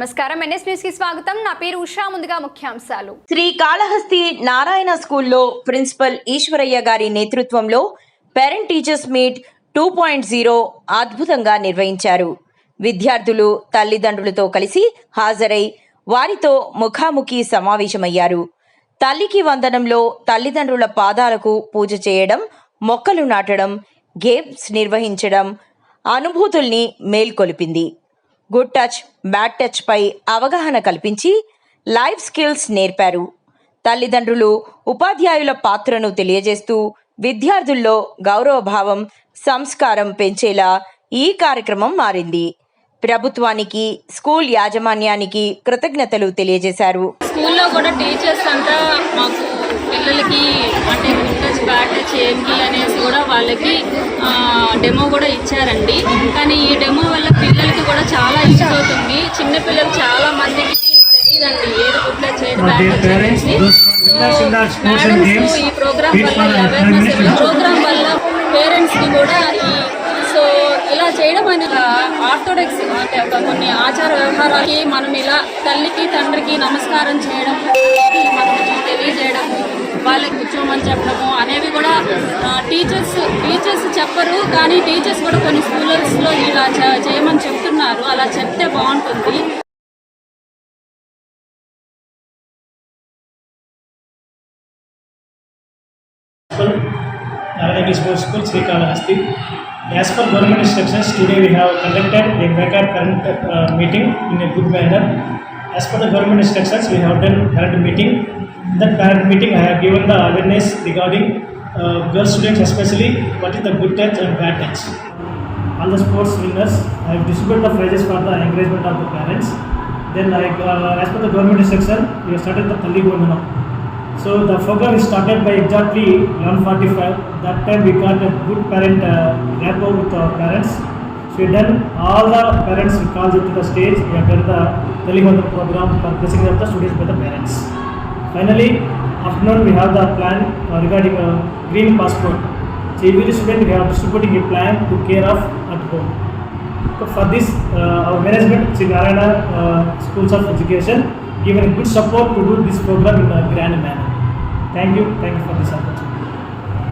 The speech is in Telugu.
నమస్కారం. ఎన్ఎస్ న్యూస్కి స్వాగతం. నా పేరు ఉషా. ముందుగా ముఖ్యాంశాలు. శ్రీ కాళహస్తి నారాయణ స్కూల్లో ప్రిన్సిపల్ ఈశ్వరయ్య గారి నేతృత్వంలో parent teachers meet two point zero అద్భుతంగా నిర్వహించారు. విద్యార్థులు తల్లిదండ్రులతో కలిసి హాజరై వారితో ముఖాముఖి సమావేశమయ్యారు. తల్లికి వందనంలో తల్లిదండ్రుల పాదాలకు పూజ చేయడం మొక్కలు నాటడం గేమ్స్ నిర్వహించడం అనుభూతుల్ని మేల్కొలిపింది. గుడ్ టచ్ బ్యాడ్ టచ్ పై అవగాహన కల్పించి లైఫ్ స్కిల్స్ నేర్పారు. తల్లిదండ్రులు ఉపాధ్యాయుల పాత్రను తెలియజేస్తూ విద్యార్థుల్లో గౌరవభావం సంస్కారం పెంచేలా ఈ కార్యక్రమం మారింది. ప్రభుత్వానికి స్కూల్ యాజమాన్యానికి కృతజ్ఞతలు తెలియజేశారు. స్కూల్లో కూడా టీచర్స్ అంతా ఏంటి అనేసి కూడా వాళ్ళకి డెమో కూడా ఇచ్చారండి. కానీ ఈ డెమో వల్ల పిల్లలకి కూడా చాలా యూజ్ అవుతుంది. చిన్న పిల్లలు చాలా మందికి తెలియదండి ఏది గుడ్ టచ్ ఏది But bad their touch parents, అనేసి those winners in the sports and games, ఈ ప్రోగ్రామ్ వల్ల అవేర్నెస్. ప్రోగ్రామ్ వల్ల పేరెంట్స్కి కూడా సో ఇలా చేయడం అనేది ఆర్థోడాక్స్ అంటే ఒక కొన్ని ఆచార వ్యవహారాలకి మనం ఇలా తల్లికి తండ్రికి నమస్కారం చేయడం మనం తెలియజేయడం వాళ్ళకి కూర్చోమని చెప్పడము టీచర్స్ టీచర్స్ చెప్పరు కానీ టీచర్స్ కూడా కొన్ని స్కూల్స్లో ఇలా చేయమని చెప్తున్నారు. అలా చెప్తే బాగుంటుంది. School Srikalahasti as per government instructions today we have conducted a mega current meeting in a good manner as per the government instructions we have done current meeting that current meeting I have given the awareness regarding uh, girl students especially what is the good touch and bad touch. All the sports winners, I have distributed the prizes for the encouragement of the parents. Then, I, uh, as per the government instruction, we have started the Tali Gondana. So the program is started by exactly 11:45. That time we got a good parent uh, rapport with our parents. So done all the parents called to the stage. We have done the Telugu program for blessing of the students by the parents. Finally, afternoon we have the plan uh, regarding uh, green passport. So every student we have distributing a plan to care of at home. So for this, uh, our management, Sri Narayana uh, Schools of Education, given good support to do this program in a grand manner. Thank you, thank you for this support.